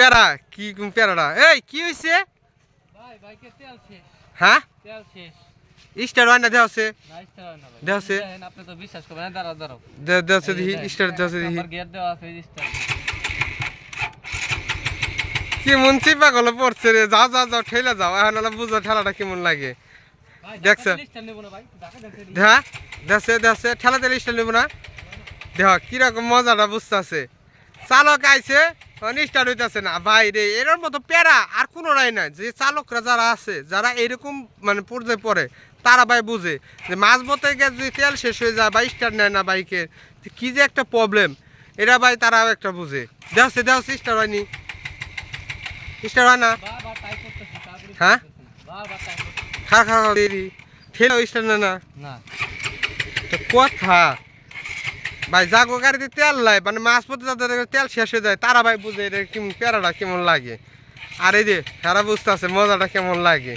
প্যারা? কি প্যারাটা? এই কি হয়েছে ভাই বাইকের তেল শেষ। হ্যাঁ? তেল শেষ। স্টার ওয়ান না দেওয়া নাইস তেল না ভাই। আছে? দেখেন, আপনি তো বিশ্বাস করবেন না দাঁড়াও দাঁড়াও। দেওয়া আছে দেখি স্টার দেওয়া আছে দেখি। আমার গিয়ার দেওয়া আছে স্টার। কেমন চিপা গেলো পড়ছে রে? যাও যাও যাও ঠেলে যাও। এখন হলো বুঝো ঠেলাটা কেমন লাগে। দেখছ? স্টার নেব না ভাই দেখা দেখছে দেখছে দেখছে ঠেলা দিলে স্টাইল নেব না? দেখ কীরকম মজাটা বুঝতেছে। চালক আইছে স্টার্ট হইতেছে না। ভাই রে এর মতো প্যারা আর কোনোটাই নাই। যে চালকরা যারা আছে যারা এরকম মানে পর্যায়ে পড়ে তারা ভাই বুঝে যে মাঝ পথে গিয়ে যদি তেল শেষ হয়ে যায় বা স্টার্ট নেয় না বাইকের তো কি যে একটা প্রবলেম এরা ভাই তারাও একটা বুঝে। দেখছে দেখছে স্টার হয়নি। স্টার হয় না। হ্যাঁ? খা খা খা দেরি। ঠেলে স্টার নেয় না। না। তো কথা। ভাই, জাগো গাড়িতে তেল লাই মানে মাছ পথে যাদের তেল শেষ হয়ে যায় তারা ভাই বুঝে এটা কেমন প্যারাটা কেমন লাগে। আর এই যে, হেরা বুঝতে আছে মজাটা কেমন লাগে।